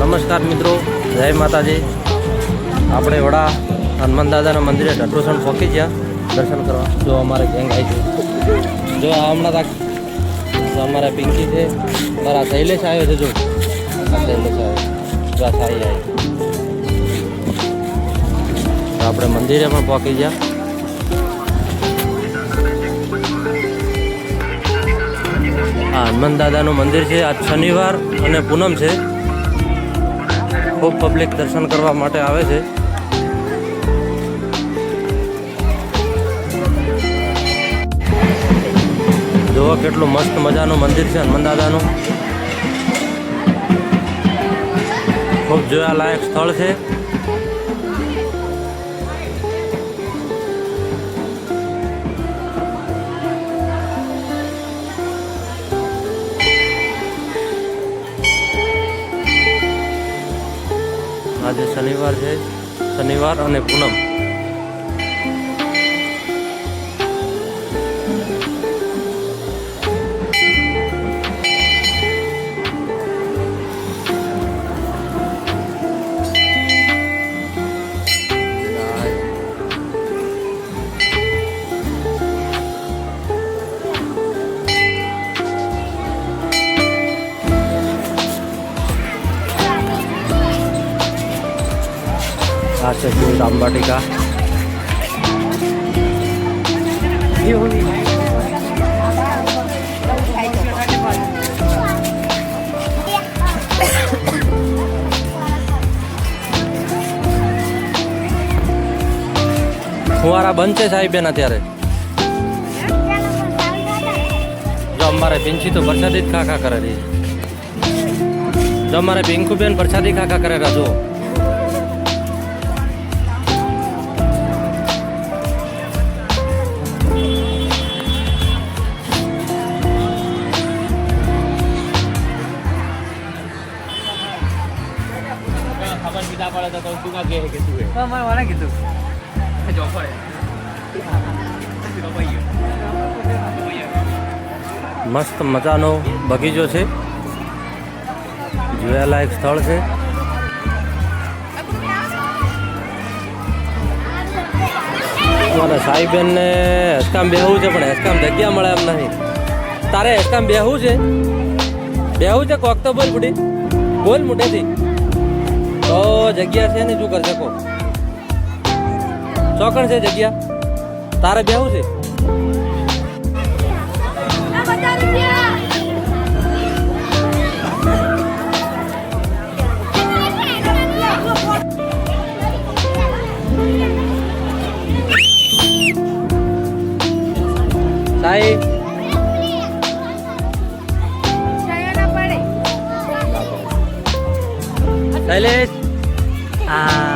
નમસ્કાર મિત્રો, જય માતાજી. આપણે વડા હનુમાન દાદાના મંદિરે ઢટોસણ પહોંચી ગયા. દર્શન કરવા. જો અમારે ગેંગ આવી છે જો હમણાં તક અમારા પિંકી છે. મારા શૈલેષ આવ્યો છે, જો. શૈલેષ આવ્યો. જો આવી. આપણે મંદિરે પણ પહોંચી ગયા. આ હનુમાન દાદાનું મંદિર છે. આજ શનિવાર અને પૂનમ છે. ખૂબ પબ્લિક દર્શન કરવા માટે આવે છે. જુઓ કેટલું મસ્ત મજાનું મંદિર છે હનુમાન દાદાનું ખૂબ જોવાલાયક સ્થળ છે. આજે શનિવાર છે. શનિવાર અને પૂનમ. આ છે શિવ રામવાટિકા ફુવારા બંધ છે સાહેબ બેન અત્યારે. અમારે પિંચી તો વરસાદી જ ખાખા કરે છે. અમારે પિંકુબેન વરસાદી ખાખા કરે રહ્યા ખબર બીજા પડે તો તું કા કહે કે તું હે મને મને કીધું. જો પડે મસ્ત મજાનો બગીચો છે. જોયાલાયક સ્થળ છે. મારા સાહેબેન ને હસકામ બેહવું છે પણ હસકામ જગ્યા મળે એમ નથી તારે હસકામ બેહવું છે? બેહવું છે કોક તો બોલ બુડી બોલ મોટેથી. તો જગ્યા છે ને શું કરી શકો ચોકણ છે જગ્યા. તારે બેહવું છે? સાહેબ. શૈલેષ આ